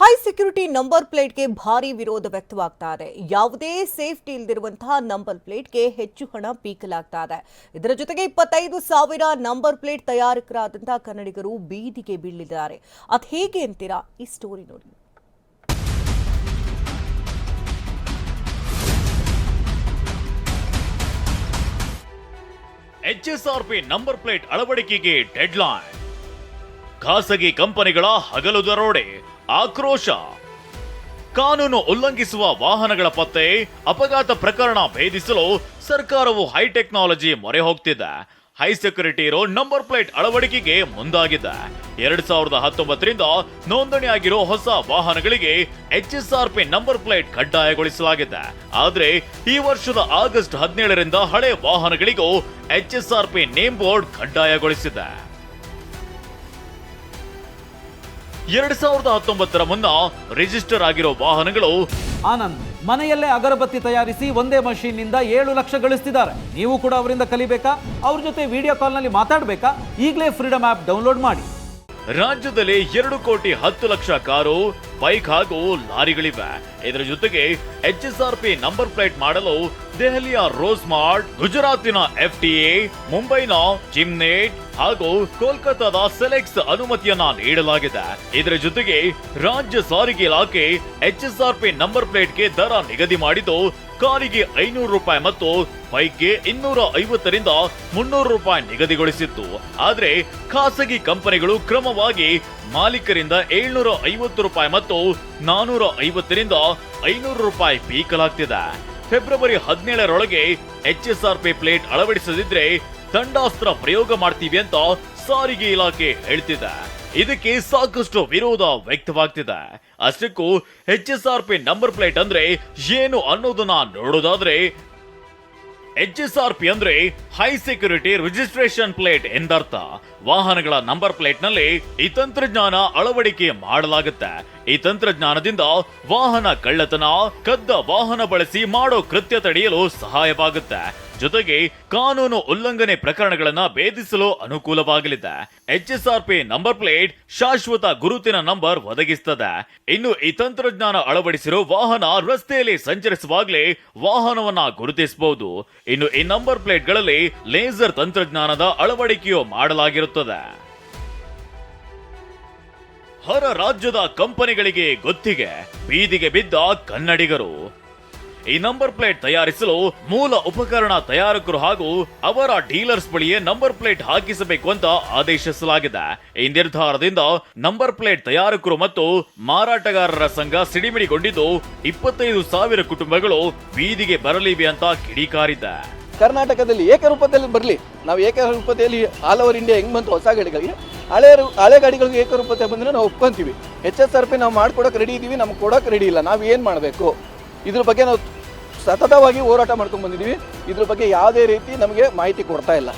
High security number ಪ್ಲೇಟ್ಗೆ ಭಾರಿ ವಿರೋಧ ವ್ಯಕ್ತವಾಗ್ತಾ ಇದೆ. ಯಾವುದೇ ಸೇಫ್ಟಿ ಇಲ್ದಿರುವಂತಹ ನಂಬರ್ ಪ್ಲೇಟ್ಗೆ ಹೆಚ್ಚು ಹಣ ಪೀಕಲಾಗ್ತಾ ಇದೆ. ಇದರ ಜೊತೆಗೆ ಇಪ್ಪತ್ತೈದು ಸಾವಿರ ನಂಬರ್ ಪ್ಲೇಟ್ ತಯಾರಕರಾದಂತಹ ಕನ್ನಡಿಗರು ಬೀದಿಗೆ ಬೀಳಿದ್ದಾರೆ. ಅದು ಹೇಗೆ ಅಂತೀರಾ? ಈ ಸ್ಟೋರಿ ನೋಡಿ. ಎಚ್ಎಸ್ಆರ್ಪಿ ನಂಬರ್ ಪ್ಲೇಟ್ ಅಳವಡಿಕೆಗೆ ಡೆಡ್ಲೈನ್ ಖಾಸಗಿ ಕಂಪನಿಗಳ ಹಗಲು ದರೋಡೆ ಆಕ್ರೋಶ. ಕಾನೂನು ಉಲ್ಲಂಘಿಸುವ ವಾಹನಗಳ ಪತ್ತೆ, ಅಪಘಾತ ಪ್ರಕರಣ ಭೇದಿಸಲು ಸರ್ಕಾರವು ಹೈ ಟೆಕ್ನಾಲಜಿ ಮೊರೆ ಹೋಗ್ತಿದೆ. ಹೈ ಸೆಕ್ಯೂರಿಟಿ ಇರೋ ನಂಬರ್ ಪ್ಲೇಟ್ ಅಳವಡಿಕೆಗೆ ಮುಂದಾಗಿದೆ. ಎರಡ್ ಸಾವಿರದ ಹತ್ತೊಂಬತ್ತರಿಂದ ನೋಂದಣಿಯಾಗಿರೋ ಹೊಸ ವಾಹನಗಳಿಗೆ H S R P number plate ಕಡ್ಡಾಯಗೊಳಿಸಲಾಗಿದೆ. ಆದ್ರೆ ಈ ವರ್ಷದ ಆಗಸ್ಟ್ ಹದಿನೇಳರಿಂದ ಹಳೆ ವಾಹನಗಳಿಗೂ H S R P name board ಕಡ್ಡಾಯಗೊಳಿಸಿದೆ. ಎರಡ್ ಸಾವಿರದ ಹತ್ತೊಂಬತ್ತರ ಮುನ್ನ ರಿಜಿಸ್ಟರ್ ಆಗಿರೋ ವಾಹನಗಳು ಆನಂದ್ ಮನೆಯಲ್ಲೇ ಅಗರಬತ್ತಿ ತಯಾರಿಸಿ ಒಂದೇ ಮಷೀನ್ನಿಂದ ಏಳು ಲಕ್ಷ ಗಳಿಸ್ತಿದ್ದಾರೆ. ನೀವು ಕೂಡ ಅವರಿಂದ ಕಲಿಬೇಕಾ? ಅವ್ರ ಜೊತೆ ವಿಡಿಯೋ ಕಾಲ್ನಲ್ಲಿ ಮಾತಾಡಬೇಕಾ? ಈಗಲೇ ಫ್ರೀಡಮ್ ಆಪ್ ಡೌನ್ಲೋಡ್ ಮಾಡಿ. ರಾಜ್ಯದಲ್ಲಿ ಎರಡು ಕೋಟಿ ಹತ್ತು ಲಕ್ಷ ಕಾರು ಬೈಕ್ ಹಾಗೂ ಲಾರಿಗಳಿವೆ. ಇದರ ಜೊತೆಗೆ H S R P number plate ಮಾಡಲು ದೆಹಲಿಯ ರೋಸ್ ಮಾರ್ಟ್ ಗುಜರಾತಿನ ಎಫ್ ಮುಂಬೈನ ಜಿಮ್ನೇಟ್ ಹಾಗೂ ಕೋಲ್ಕತ್ತಾದ ಸೆಲೆಕ್ಸ್ ಅನುಮತಿಯನ್ನ ನೀಡಲಾಗಿದೆ. ಇದರ ಜೊತೆಗೆ ರಾಜ್ಯ ಸಾರಿಗೆ ಇಲಾಖೆ H S R P number ಪ್ಲೇಟ್ಗೆ ದರ ನಿಗದಿ ಮಾಡಿದ್ದು ಕಾರಿಗೆ ಐನೂರು ರೂಪಾಯಿ ಮತ್ತು ಬೈಕ್ಗೆ ಇನ್ನೂರ ಐವತ್ತರಿಂದ ಮುನ್ನೂರು ರೂಪಾಯಿ ನಿಗದಿಗೊಳಿಸಿತ್ತು. ಆದರೆ ಖಾಸಗಿ ಕಂಪನಿಗಳು ಕ್ರಮವಾಗಿ ಮಾಲೀಕರಿಂದ ಏಳ್ನೂರ ಐವತ್ತು ರೂಪಾಯಿ ಮತ್ತು ನಾನೂರ ಐವತ್ತರಿಂದ ಐನೂರು ರೂಪಾಯಿ ಪೀಕಲಾಗ್ತಿದೆ February ಹದಿನೇಳರೊಳಗೆ H S R P plate ಅಳವಡಿಸದಿದ್ರೆ ದಂಡಾಸ್ತ್ರ ಪ್ರಯೋಗ ಮಾಡ್ತೀವಿ ಅಂತ ಸಾರಿಗೆ ಇಲಾಖೆ ಹೇಳ್ತಿದೆ. ಇದಕ್ಕೆ ಸಾಕಷ್ಟು ವಿರೋಧ ವ್ಯಕ್ತವಾಗ್ತಿದೆ. ಅಷ್ಟಕ್ಕೂ H S R P number plate ಅಂದ್ರೆ ಏನು ಅನ್ನೋದನ್ನ ನೋಡೋದಾದ್ರೆ ಎಚ್ ಎಸ್ ಆರ್ ಪಿ ಅಂದ್ರೆ ಹೈ ಸೆಕ್ಯೂರಿಟಿ ರಿಜಿಸ್ಟ್ರೇಷನ್ ಪ್ಲೇಟ್ ಎಂದರ್ಥ. ವಾಹನಗಳ ನಂಬರ್ ಪ್ಲೇಟ್ನಲ್ಲಿ ಈ ತಂತ್ರಜ್ಞಾನ ಅಳವಡಿಕೆ ಮಾಡಲಾಗುತ್ತೆ. ಈ ತಂತ್ರಜ್ಞಾನದಿಂದ ವಾಹನ ಕಳ್ಳತನ, ಕದ್ದ ವಾಹನ ಬಳಸಿ ಮಾಡೋ ಕೃತ್ಯ ತಡೆಯಲು ಸಹಾಯವಾಗುತ್ತೆ. ಜೊತೆಗೆ ಕಾನೂನು ಉಲ್ಲಂಘನೆ ಪ್ರಕರಣಗಳನ್ನು ಭೇದಿಸಲು ಅನುಕೂಲವಾಗಲಿದೆ. H S R P number plate ಶಾಶ್ವತ ಗುರುತಿನ ನಂಬರ್ ಒದಗಿಸುತ್ತದೆ ಇನ್ನು ಈ ತಂತ್ರಜ್ಞಾನ ಅಳವಡಿಸಿರೋ ವಾಹನ ರಸ್ತೆಯಲ್ಲಿ ಸಂಚರಿಸುವಾಗಲೇ ವಾಹನವನ್ನ ಗುರುತಿಸಬಹುದು. ಇನ್ನು ಈ ನಂಬರ್ ಪ್ಲೇಟ್ಗಳಲ್ಲಿ ಲೇಸರ್ ತಂತ್ರಜ್ಞಾನದ ಅಳವಡಿಕೆಯು ಮಾಡಲಾಗಿರುತ್ತದೆ. ಹೊರ ರಾಜ್ಯದ ಕಂಪನಿಗಳಿಗೆ ಗೊತ್ತಿಗೆ. ಬೀದಿಗೆ ಬಿದ್ದ ಕನ್ನಡಿಗರು. ಈ ನಂಬರ್ ಪ್ಲೇಟ್ ತಯಾರಿಸಲು ಮೂಲ ಉಪಕರಣ ತಯಾರಕರು ಹಾಗೂ ಅವರ ಡೀಲರ್ಸ್ ಬಳಿಯೇ ನಂಬರ್ ಪ್ಲೇಟ್ ಹಾಕಿಸಬೇಕು ಅಂತ ಆದೇಶಿಸಲಾಗಿದೆ. ಈ ನಿರ್ಧಾರದಿಂದ ನಂಬರ್ ಪ್ಲೇಟ್ ತಯಾರಕರು ಮತ್ತು ಮಾರಾಟಗಾರರ ಸಂಘ ಸಿಡಿಮಿಡಿಗೊಂಡಿದ್ದು ಇಪ್ಪತ್ತೈದು ಸಾವಿರ ಕುಟುಂಬಗಳು ಬೀದಿಗೆ ಬರಲಿವೆ ಅಂತ ಕಿಡಿಕಾರಿದೆ. ಕರ್ನಾಟಕದಲ್ಲಿ ಏಕರೂಪದಲ್ಲಿ ಬರಲಿ. ನಾವು ಏಕರೂಪತೆಯಲ್ಲಿ ಆಲ್ ಓವರ್ ಇಂಡಿಯಾ ಹೆಂಗ್ ಬಂತು ಹೊಸ ಗಾಡಿಗಳಿಗೆ? ಹಳೆ ಹಳೆ ಗಾಡಿಗಳಿಗೆ ಏಕರೂಪತೆ ಬಂದರೆ ನಾವು ಒಪ್ಕೊಂತೀವಿ. ಎಚ್ ಎಸ್ ಆರ್ ಪಿ ನಾವು ಮಾಡ್ಕೊಡೋಕೆ ರೆಡಿ ಇದ್ದೀವಿ ನಮ್ಗೆ ಕೊಡೋಕೆ ರೆಡಿ ಇಲ್ಲ. ನಾವು ಏನು ಮಾಡಬೇಕು? ಇದ್ರ ಬಗ್ಗೆ ನಾವು ಸತತವಾಗಿ ಹೋರಾಟ ಮಾಡ್ಕೊಂಡು ಬಂದಿದ್ದೀವಿ. ಇದ್ರ ಬಗ್ಗೆ ಯಾವುದೇ ರೀತಿ ನಮಗೆ ಮಾಹಿತಿ ಕೊಡ್ತಾ ಇಲ್ಲ.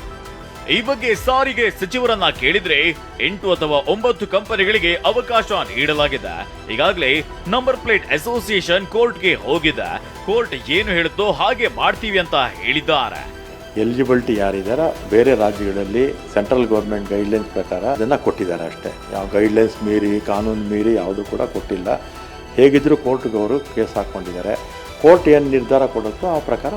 ಈ ಬಗ್ಗೆ ಸಾರಿಗೆ ಸಚಿವರನ್ನ ಕೇಳಿದ್ರೆ ಎಂಟು ಅಥವಾ ಒಂಬತ್ತು ಕಂಪನಿಗಳಿಗೆ ಅವಕಾಶ ನೀಡಲಾಗಿದೆ. ಈಗಾಗಲೇ ನಂಬರ್ ಪ್ಲೇಟ್ ಅಸೋಸಿಯೇಷನ್ ಕೋರ್ಟ್ಗೆ ಹೋಗಿದೆ. ಕೋರ್ಟ್ ಏನು ಹೇಳುತ್ತೋ ಹಾಗೆ ಮಾಡ್ತೀವಿ ಅಂತ ಹೇಳಿದ್ದಾರೆ. ಎಲಿಜಿಬಿಲಿಟಿ ಯಾರಿದಾರೋ ಬೇರೆ ರಾಜ್ಯಗಳಲ್ಲಿ ಸೆಂಟ್ರಲ್ ಗೌರ್ಮೆಂಟ್ ಗೈಡ್ಲೈನ್ಸ್ ಪ್ರಕಾರ ಅದನ್ನು ಕೊಟ್ಟಿದ್ದಾರೆ ಅಷ್ಟೇ. ಯಾವ ಗೈಡ್ಲೈನ್ಸ್ ಮೀರಿ ಕಾನೂನು ಮೀರಿ ಯಾವುದು ಕೂಡ ಕೊಟ್ಟಿಲ್ಲ. ಹೇಗಿದ್ದರೂ ಕೋರ್ಟ್ಗೆ ಅವರು ಕೇಸ್ ಹಾಕ್ಕೊಂಡಿದ್ದಾರೆ. ಕೋರ್ಟ್ ಏನು ನಿರ್ಧಾರ ಕೊಡುತ್ತೋ ಆ ಪ್ರಕಾರ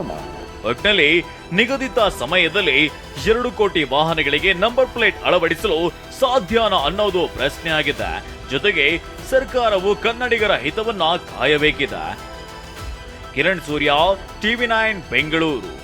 ಒಟ್ನಲ್ಲಿ ನಿಗದಿತ ಸಮಯದಲ್ಲಿ ಎರಡು ಕೋಟಿ ವಾಹನಗಳಿಗೆ ನಂಬರ್ ಪ್ಲೇಟ್ ಅಳವಡಿಸಲು ಸಾಧ್ಯನಾ ಅನ್ನೋದು ಪ್ರಶ್ನೆ ಆಗಿದೆ ಜೊತೆಗೆ ಸರ್ಕಾರವು ಕನ್ನಡಿಗರ ಹಿತವನ್ನ ಕಾಯಬೇಕಿದೆ. Kiran Surya, TV nine, Bengaluru.